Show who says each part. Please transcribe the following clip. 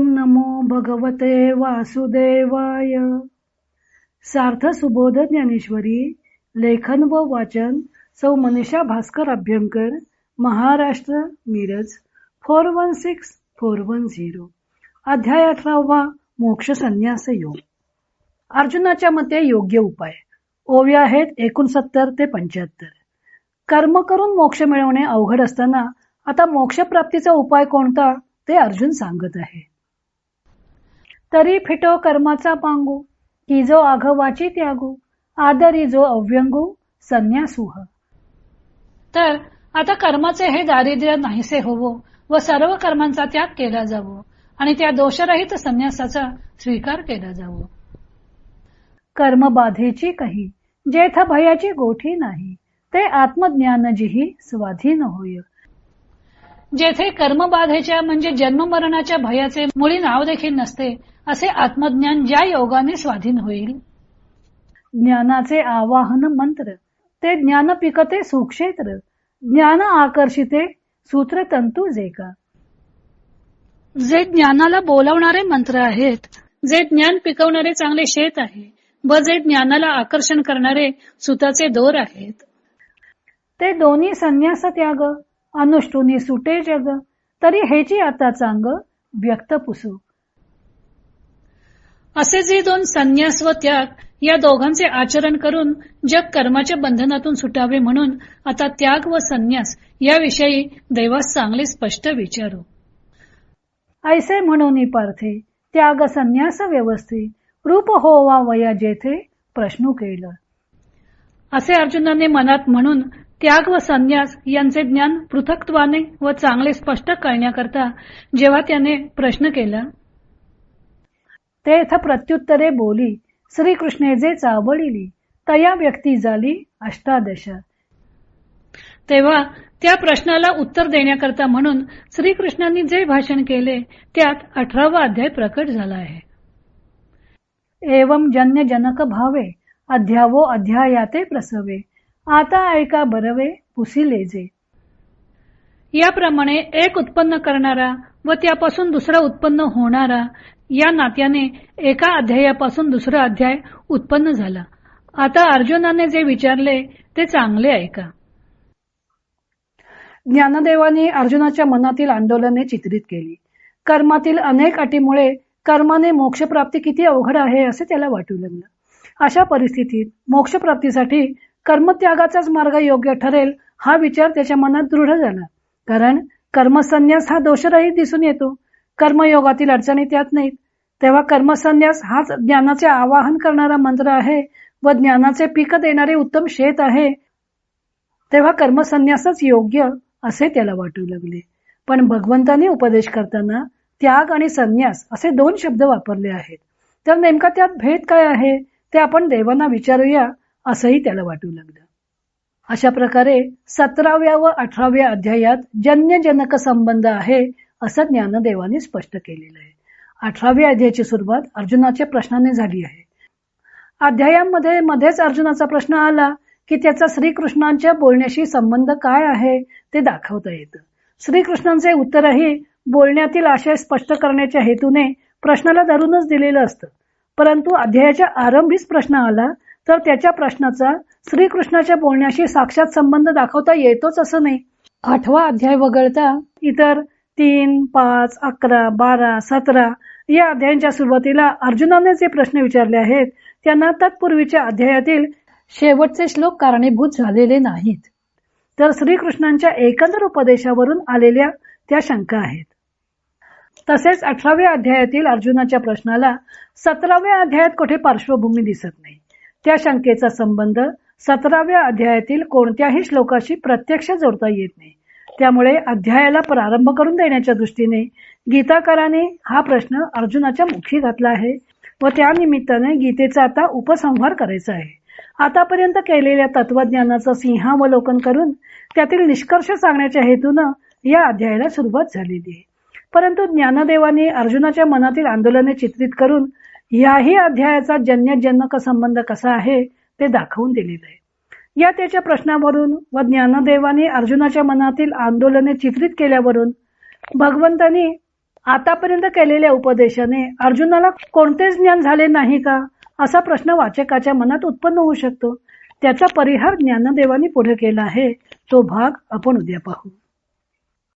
Speaker 1: ओम नमो भगवते वासुदेवाय. सार्थ सुबोध ज्ञानेश्वरी लेखन व वाचन सौ Manisha Bhaskar Abhyankar Maharashtra Miraj four one six four one zero. अध्याय अठरावा मोक्ष संन्यास योग. अर्जुनाच्या मते योग्य उपाय. ओव्य आहेत एकोणसत्तर ते पंच्याहत्तर. कर्म करून मोक्ष मिळवणे अवघड असताना आता मोक्ष प्राप्तीचा उपाय कोणता ते अर्जुन सांगत आहे. तरी फिटो कर्माचा पांगू की जो आघवाची त्यागू आदरी जो अव्यंगू संन्यासुह. तर आता कर्माचे हे दारिद्र्य नाहीसे होवो व सर्व कर्मांचा त्याग केला जावो आणि त्या दोषरहित संन्यासाचा स्वीकार केला जावो. कर्म बाधेची काही जेथ भयाची गोठी नाही ते आत्मज्ञानजीही स्वाधीन होय. जेथे कर्मबाधेच्या म्हणजे जन्म मरणाच्या भयाचे मुळी नाव देखील नसते असे आत्मज्ञान ज्या योगाने स्वाधीन होईल. ज्ञानाचे आवाहन मंत्र ते ज्ञान पिकते सुक्षेत्र ज्ञान आकर्षिते सूत्र तंतू जे का. जे ज्ञानाला बोलवणारे मंत्र आहेत जे ज्ञान पिकवणारे चांगले शेत आहे व जे ज्ञानाला आकर्षण करणारे सुताचे दोर आहेत. ते दोन्ही संन्यास त्याग अनुष्टुनी सुटे जग तरी हेची आता चांग व्यक्त पुसू. असे जे दोन संन्यास व त्याग या दोघांचे आचरण करून जग कर्माच्या बंधनातून सुटावे म्हणून आता त्याग व संन्यास याविषयी देवास चांगले स्पष्ट विचारू. ऐसे म्हणून पार्थे त्याग संन्यास व्यवस्थित रूप होवा वया जेथे प्रश्न केलं. असे अर्जुनाने मनात म्हणून त्याग व संन्यास यांचे ज्ञान पृथक्त्वाने व चांगले स्पष्ट करण्याकरता जेव्हा त्याने प्रश्न केला तेथ प्रत्युत्तरे बोली श्रीकृष्णे जे चावळिली तया व्यक्ती झाली अष्टादश. तेव्हा त्या प्रश्नाला उत्तर देण्याकरता म्हणून श्रीकृष्णांनी जे भाषण केले त्यात अठरावा अध्याय प्रकट झाला आहे. एवम जन्य जनक भावे अध्यावो अध्यायाते प्रसवे. आता ऐका बरवे पुसिले जे. याप्रमाणे एक उत्पन्न करणारा व त्यापासून दुसरा उत्पन्न होणारा या नात्याने एका अध्यायापासून दुसरा अध्याय उत्पन्न झाला. आता अर्जुनाने जे विचारले ते चांगले ऐका. ज्ञानदेवाने अर्जुनाच्या मनातील आंदोलने चित्रित केली. कर्मातील अनेक अटीमुळे कर्माने मोक्षप्राप्ती किती अवघड आहे असे त्याला वाटू लागलं. अशा परिस्थितीत मोक्षप्राप्तीसाठी कर्मत्यागाचाच मार्ग योग्य ठरेल हा विचार त्याच्या मनात दृढ झाला. कारण कर्मसन्यास हा दोषरहित दिसून येतो. कर्मयोगातील अडचणी त्यात नाहीत. तेव्हा कर्मसन्यास हाच ज्ञानाचे आवाहन करणारा मंत्र आहे व ज्ञानाचे पीक देणारे उत्तम शेत आहे. तेव्हा कर्मसन्यासच योग्य असे त्याला वाटू लागले. पण भगवंताने उपदेश करताना त्याग आणि संन्यास असे दोन शब्द वापरले आहेत. तर नेमका त्यात भेद काय आहे? ते आपण देवांना विचारूया असंही त्याला वाटू लागलं. अशा प्रकारे सतराव्या व अठराव्या अध्यायात जन्यजनक संबंध आहे असं ज्ञानदेवाने स्पष्ट केलेलं आहे. अठराव्या अध्यायाची सुरुवात अर्जुनाच्या प्रश्नाने झाली आहे. अध्यायामध्ये मध्येच अर्जुनाचा प्रश्न आला की त्याचा श्रीकृष्णांच्या बोलण्याशी संबंध काय आहे ते दाखवता येतं. श्रीकृष्णांचे उत्तरही बोलण्यातील आशय स्पष्ट करण्याच्या हेतूने प्रश्नाला धरूनच दिलेलं असतं. परंतु अध्यायाच्या आरंभीच प्रश्न आला तर त्याच्या प्रश्नाचा श्रीकृष्णाच्या बोलण्याशी साक्षात संबंध दाखवता येतोच असं नाही. आठवा अध्याय वगळता इतर तीन पाच अकरा बारा सतरा या अध्यायांच्या सुरुवातीला अर्जुनाने जे प्रश्न विचारले आहेत त्यांना तत्पूर्वीच्या अध्यायातील शेवटचे श्लोक कारणीभूत झालेले नाहीत. तर श्रीकृष्णांच्या एकंदर उपदेशावरून आलेल्या त्या शंका आहेत. तसेच अठराव्या अध्यायातील अर्जुनाच्या प्रश्नाला सतराव्या अध्यायात कुठे पार्श्वभूमी दिसत नाही. त्या शंकेचा संबंध सतराव्या अध्यायातील कोणत्याही श्लोकाशी प्रत्यक्ष जोडता येत नाही. त्यामुळे अध्यायाला प्रारंभ करून देण्याच्या दृष्टीने गीताकाराने हा प्रश्न अर्जुनाच्या मुखी घातला आहे व त्या निमित्ताने गीतेचा आता उपसंहार करायचा आहे. आतापर्यंत केलेल्या तत्वज्ञानाचं सिंहावलोकन करून त्यातील निष्कर्ष सांगण्याच्या हेतूनं या अध्यायाला सुरुवात झालेली आहे. परंतु ज्ञानदेवाने अर्जुनाच्या मनातील आंदोलने चित्रित करून याही अध्यायाचा जन्यजन्मक संबंध कसा आहे ते दाखवून दिलेलं आहे. या त्याच्या प्रश्नावरून व ज्ञानदेवाने अर्जुनाच्या मनातील आंदोलने चित्रित केल्यावरून भगवंतानी आतापर्यंत केलेल्या उपदेशाने अर्जुनाला कोणतेच ज्ञान झाले नाही का असा प्रश्न वाचकाच्या मनात उत्पन्न होऊ शकतो. त्याचा परिहार ज्ञानदेवानी पुढे केला आहे. तो भाग आपण उद्या पाहू.